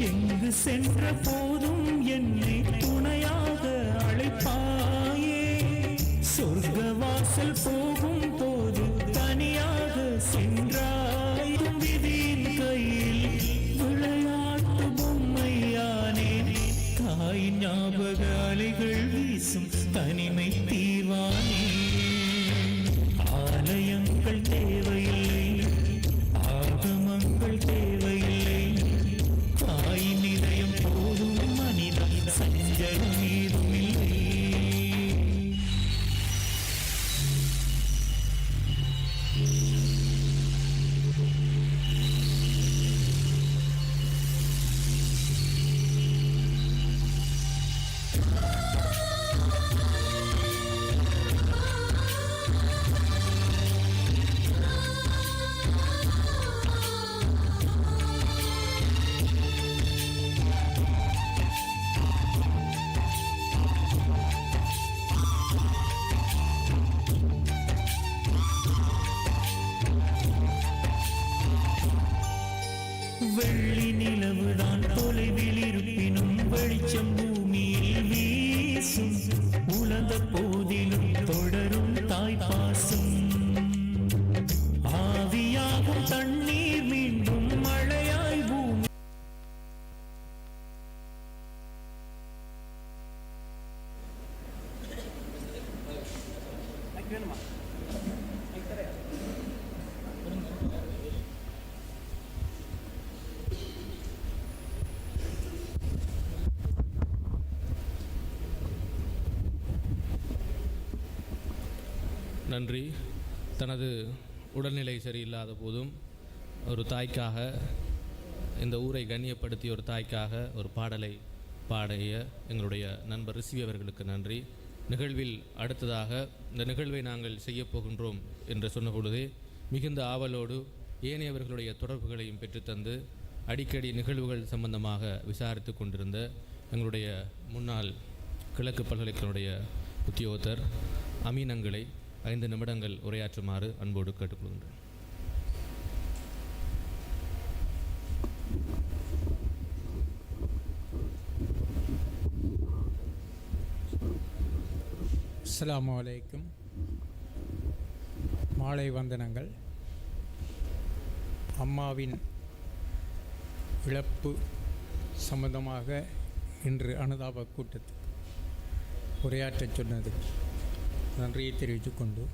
எங்கு சென்ற போதும் என்னை துணையாக அழைப்பாயே. சொர்க்க வாசல் போகும் போது தனியாக சென்றாயும் விதியின் கையில் விளையாட்டு பொம்மையானே. தாய் ஞாபக அலைகள் வீசும் தனிமை உலக போதிலும் தொடரும் நன்றி. தனது உடல்நிலை சரியில்லாத போதும் ஒரு தாய்க்காக இந்த ஊரை கண்ணியப்படுத்திய ஒரு தாய்க்காக ஒரு பாடலை பாடிய எங்களுடைய நண்பர் ரிசிவி அவர்களுக்கு நன்றி. நிகழ்வில் அடுத்ததாக இந்த நிகழ்வை நாங்கள் செய்யப்போகின்றோம் என்று சொன்ன பொழுதே மிகுந்த ஆவலோடு ஏனையவர்களுடைய தொடர்புகளையும் பெற்றுத்தந்து அடிக்கடி நிகழ்வுகள் சம்பந்தமாக விசாரித்து கொண்டிருந்த எங்களுடைய முன்னாள் கிழக்கு பல்கலைக்கழகனுடைய உத்தியோகத்தர் அமீனங்களை ஐந்து நிமிடங்கள் உரையாற்றுமாறு அன்போடு கேட்டுக்கொள்கின்றேன். அஸ்லாம் அலைக்கும். மாலை வந்தனங்கள். அம்மாவின் இழப்பு சம்பந்தமாக இன்று அனுதாப கூட்டத்துக்கு உரையாற்றச் சொன்னது. நன்றியை தெரிவித்துக்கொண்டு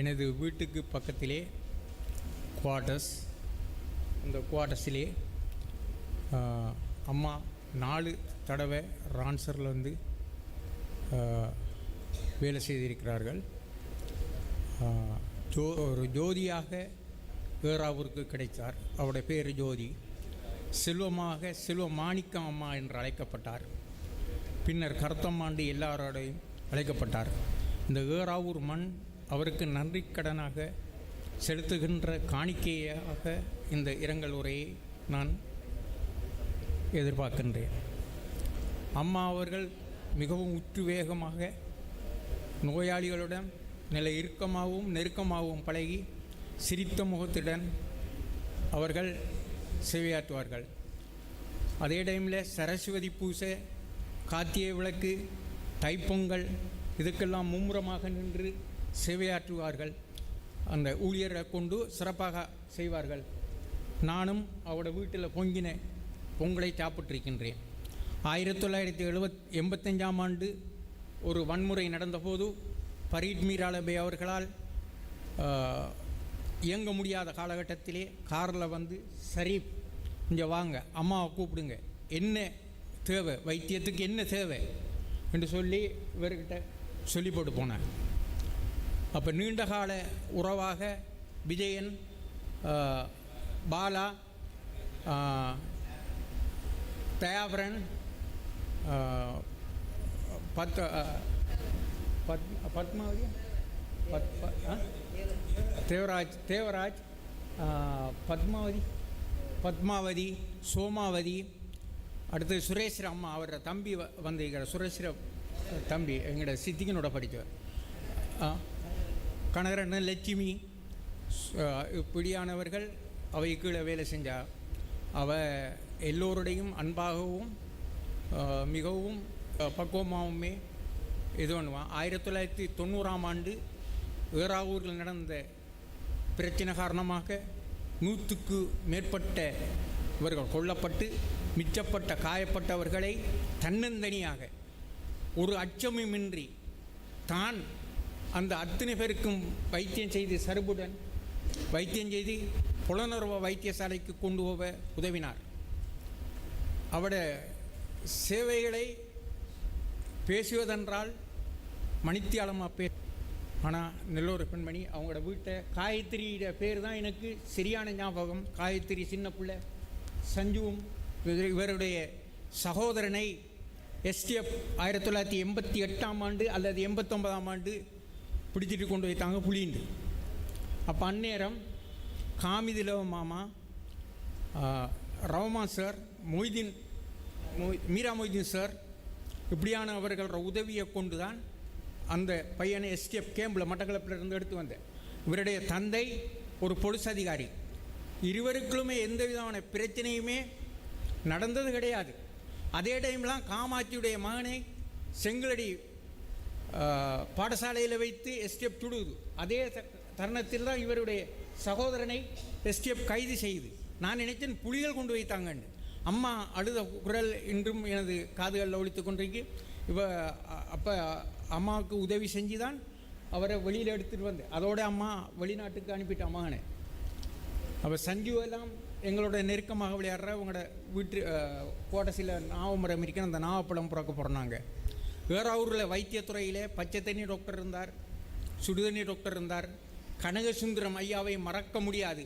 எனது வீட்டுக்கு பக்கத்திலே குவார்டர்ஸ் அந்த குவார்டர்ஸிலே அம்மா நாலு தடவை ரான்சரில் வந்து வேலை செய்திருக்கிறார்கள். ஜோ ஒரு ஜோதியாக வேறாவூருக்கு கிடைத்தார். அவருடைய பேர் ஜோதி. செல்வமாக செல்வ மாணிக்கம் அம்மா என்று அழைக்கப்பட்டார். பின்னர் கருத்தம்மாண்டு எல்லாரோடையும் அழைக்கப்பட்டார். இந்த ஏறாவூர் மண் அவருக்கு நன்றி கடனாக செலுத்துகின்ற காணிக்கையாக இந்த இரங்கல் உரையை நான் எதிர்பார்க்கின்றேன். அம்மா அவர்கள் மிகவும் உற்று வேகமாக நோயாளிகளுடன் நில இறுக்கமாகவும் நெருக்கமாகவும் பழகி சிரித்த முகத்துடன் அவர்கள் சேவையாற்றுவார்கள். அதே டைமில் சரஸ்வதி பூசை காத்திய விளக்கு தைப்பொங்கல் இதுக்கெல்லாம் மும்முரமாக நின்று சேவையாற்றுவார்கள். அந்த ஊழியரை கொண்டு சிறப்பாக செய்வார்கள். நானும் அவரோட வீட்டில் பொங்கின பொங்கலை சாப்பிட்டிருக்கின்றேன். ஆயிரத்தி தொள்ளாயிரத்தி எழுபத் எண்பத்தஞ்சாம் ஆண்டு ஒரு வன்முறை நடந்தபோது பரீட் மீராலபே அவர்களால் இயங்க முடியாத காலகட்டத்திலே காரில் வந்து சரி இங்கே வாங்க அம்மாவை கூப்பிடுங்க. என்ன தேவை? வைத்தியத்துக்கு என்ன தேவை? என்று சொல்லி இவர்கிட்ட சொல்லி போட்டு போனேன் அப்போ நீண்டகால உறவாக விஜயன் பாலா தயாபரன் பத் பத் பத்மாவதி? பத் தேவராஜ் தேவராஜ் பத்மாவதி? பத்மாவதி சோமாவதி அடுத்து சுரேஷ் அம்மா அவரோட தம்பி வ- வந்திருக்கிற சுரேஷ்ர தம்பி எங்களோட சித்திகனோட படித்தவர். ஆ? கனகரண்ணன் லட்சுமி இப்படியானவர்கள் அவை கீழே வேலை செஞ்சா அவ எல்லோருடையும் அன்பாகவும் மிகவும் பக்குவமாகவுமே இது பண்ணுவான். ஆயிரத்தி தொள்ளாயிரத்தி தொண்ணூறாம் ஆண்டு ஏறாவூரில் நடந்த பிரச்சனை காரணமாக நூற்றுக்கு மேற்பட்ட இவர்கள் கொல்லப்பட்டு மிச்சப்பட்ட காயப்பட்டவர்களை தன்னந்தனியாக ஒரு அச்சமுமின்றி தான் அந்த அத்தனை பேருக்கும் வைத்தியம் செய்து சருபுடன் வைத்தியம் செய்து புலனர்வ வைத்தியசாலைக்கு கொண்டு போக உதவினார். அவட சேவைகளை பேசுவதென்றால் மணித்தியாலமாக பே ஆனால் நெல்லூர் பெண்மணி அவங்களோட வீட்டை காயத்ரியோட பேர் தான் எனக்கு சரியான ஞாபகம். காயத்ரி சின்ன பிள்ளை சஞ்சுவும் இவருடைய சகோதரனை எஸ்டிஎஃப் ஆயிரத்தி தொள்ளாயிரத்தி எண்பத்தி எட்டாம் ஆண்டு அல்லது எண்பத்தொன்பதாம் ஆண்டு பிடிச்சிட்டு கொண்டு வைத்தாங்க புளிண்டு அப்போ அந்நேரம் காமிதிலவ மாமா ஆ, ரவமா சார் மொய்தீன் மொய் மீரா மொய்தீன் சார் இப்படியான அவர்களோட உதவியை கொண்டு தான் அந்த பையனை எஸ்டிஎஃப் கேம்பில் மட்டக்களப்பில் இருந்து எடுத்து வந்தேன். இவருடைய தந்தை ஒரு பொலிஸ் அதிகாரி. இருவருக்குள்ளுமே எந்த விதமான பிரச்சனையுமே நடந்தது கிடையாது. அதே டைம்லாம் காமாட்சியுடைய மகனை செங்கலடி பாடசாலையில் வைத்து எஸ்டிஎஃப் துடுது. அதே த- தருணத்தில் தான் இவருடைய சகோதரனை எஸ்டிஎஃப் கைது செய்து. நான் நினைத்தேன் புலிகள் கொண்டு வைத்தாங்கன்னு. அம்மா அழுத குரல் இன்றும் எனது காதுகளில் ஒழித்து கொண்டிருக்கு. இவ அப்போ அம்மாவுக்கு உதவி செஞ்சு தான் அவரை வெளியில் எடுத்துகிட்டு வந்தேன். அதோட அம்மா வெளிநாட்டுக்கு அனுப்பிட்ட மகனை. அப்போ சஞ்சீவெல்லாம் எங்களோட நெருக்கமாக விளையாடுற உங்களோட வீட்டு கோட்டசியில் நாவமரம் இருக்கிற அந்த நாவப்பழம் பிறக்க போகிறாங்க வேறாவூரில் வைத்தியத்துறையில் பச்சை தண்ணி டாக்டர் இருந்தார் சுடுதண்ணி டாக்டர் இருந்தார் கனகசுந்தரம் ஐயாவை மறக்க முடியாது.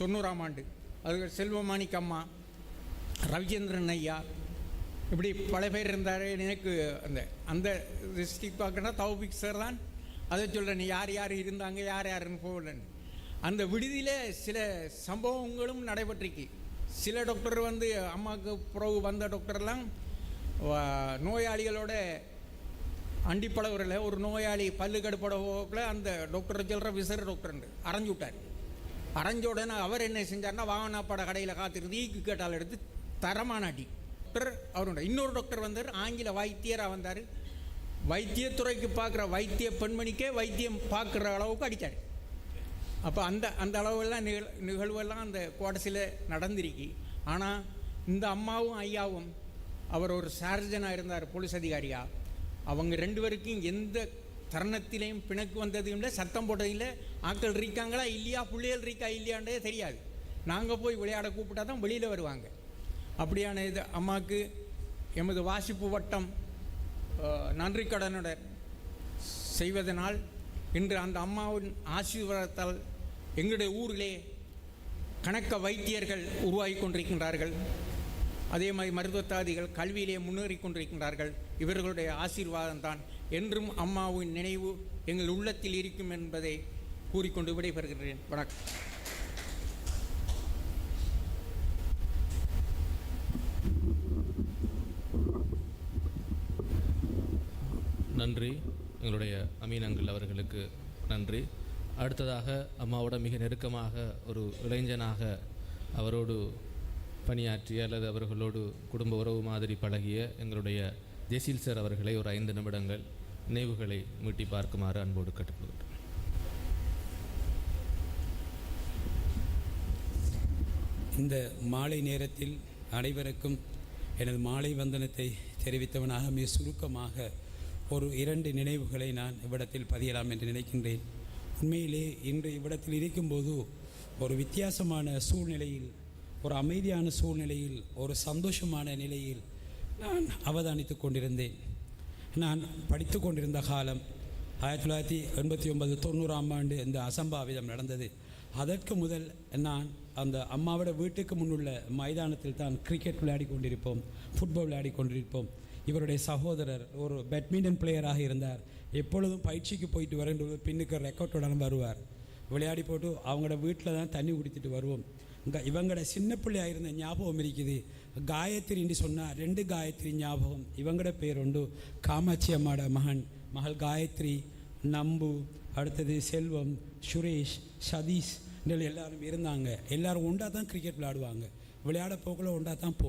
தொண்ணூறாம் ஆண்டு. அது செல்வமாணிக்க அம்மா ரவிச்சந்திரன் ஐயா இப்படி பல பேர் இருந்தார். எனக்கு அந்த அந்த டிஸ்ட்ரிக் பார்க்கணுன்னா தௌபிக் சார் தான். அதை சொல்கிறேன் யார் யார் இருந்தாங்க யார் யாருன்னு போகலன்னு. அந்த விடுதியில் சில சம்பவங்களும் நடைபெற்றிருக்கு. சில டாக்டர் வந்து அம்மாவுக்கு பிறகு வந்த டாக்டர்லாம் நோயாளிகளோட நோயாளிகளோட அண்டிப்பழகுறல ஒரு நோயாளி பல்லு கடுப்படவோக்கில் அந்த டாக்டர் சொல்கிற விசர டாக்டர் அரைஞ்சு விட்டார். அரைஞ்ச உடனே அவர் என்ன செஞ்சார்னா வாகனப்பட கடையில் காத்திருந்து ஈக்கு கேட்டால் எடுத்து தரமான அடி. டாக்டர் அவருடைய இன்னொரு டாக்டர் வந்தார். ஆங்கில வைத்தியராக வந்தார். வைத்தியத்துறைக்கு பார்க்குற வைத்திய பெண்மணிக்கே வைத்தியம் பார்க்குற அளவுக்கு அடித்தார் அப்போ அந்த அந்த அளவெல்லாம் நிகழ் நிகழ்வெல்லாம் அந்த கோடசியில் நடந்திருக்கு. ஆனால் இந்த அம்மாவும் ஐயாவும் அவர் ஒரு சார்ஜனாக இருந்தார் போலீஸ் அதிகாரியாக அவங்க ரெண்டு பேருக்கும் எந்த தருணத்திலையும் பிணக்கு வந்ததும் இல்லை சத்தம் போட்டதில்லை ஆக்கள் ஆட்கள் இருக்காங்களா இல்லையா பிள்ளைகள் இருக்கா இல்லையான்றதே தெரியாது. நாங்கள் போய் விளையாட கூப்பிட்டா தான் வெளியில் வருவாங்க. அப்படியான இது அம்மாவுக்கு எமது வாசிப்பு வட்டம் நன்றி கடனுடன் செய்வதனால் இன்று அந்த அம்மாவின் ஆசீர்வாதத்தால் எங்களுடைய ஊரிலே கணக்க வைத்தியர்கள் உருவாகி கொண்டிருக்கின்றார்கள். அதே மாதிரி மருத்துவத்தாதிகள் கல்வியிலே முன்னேறி கொண்டிருக்கின்றார்கள். இவர்களுடைய ஆசீர்வாதம் தான் என்றும் அம்மாவின் நினைவு எங்கள் உள்ளத்தில் இருக்கும் என்பதை கூறிக்கொண்டு விடைபெறுகிறேன். வணக்கம். நன்றி. எங்களுடைய அமீனங்கள் அவர்களுக்கு நன்றி. அடுத்ததாக அம்மாவோட மிக நெருக்கமாக ஒரு இளைஞனாக அவரோடு பணியாற்றிய அல்லது அவர்களோடு குடும்ப உறவு மாதிரி பழகிய எங்களுடைய ஜெசில் சார் அவர்களை ஒரு ஐந்து நிமிடங்கள் நினைவுகளை மீட்டி பார்க்குமாறு அன்போடு கேட்டுக்கொள்கிறேன். இந்த மாலை நேரத்தில் அனைவருக்கும் எனது மாலை வந்தனத்தை தெரிவித்தவனாக மிக சுருக்கமாக ஒரு இரண்டு நினைவுகளை நான் இவ்விடத்தில் பதியலாம் என்று நினைக்கின்றேன். உண்மையிலே இன்று இவ்விடத்தில் இருக்கும்போது ஒரு வித்தியாசமான சூழ்நிலையில் ஒரு அமைதியான சூழ்நிலையில் ஒரு சந்தோஷமான நிலையில் நான் அவதானித்து கொண்டிருந்தேன். நான் படித்து கொண்டிருந்த காலம் ஆயிரத்தி தொள்ளாயிரத்தி எண்பத்தி ஒன்பது தொண்ணூறாம் ஆண்டு இந்த அசம்பாவிதம் நடந்தது. அதற்கு முதல் நான் அந்த அம்மாவோட வீட்டுக்கு முன்னுள்ள மைதானத்தில் தான் கிரிக்கெட் விளையாடி கொண்டிருப்போம் ஃபுட்பால் விளையாடி கொண்டிருப்போம். இவருடைய சகோதரர் ஒரு பேட்மிண்டன் பிளேயராக இருந்தார். எப்பொழுதும் பயிற்சிக்கு போயிட்டு வரேன் பின்னுக்கு ரெக்கார்டுடன் வருவார். விளையாடி போட்டு அவங்களோட வீட்டில் தான் தண்ணி குடித்துட்டு வருவோம். இங்கே இவங்களோட சின்ன பிள்ளையாக இருந்த ஞாபகம் இருக்குது. காயத்ரின்னு சொன்னால் ரெண்டு காயத்ரி ஞாபகம். இவங்களோட பேர் உண்டு காமாட்சி அம்மாட மகன். மகள் காயத்ரி நம்பு அடுத்தது செல்வம் சுரேஷ் சதீஷ் எல்லாரும் இருந்தாங்க. எல்லாரும் ஒன்றா தான் கிரிக்கெட் விளையாடுவாங்க. விளையாட போகல ஒன்றா தான் போ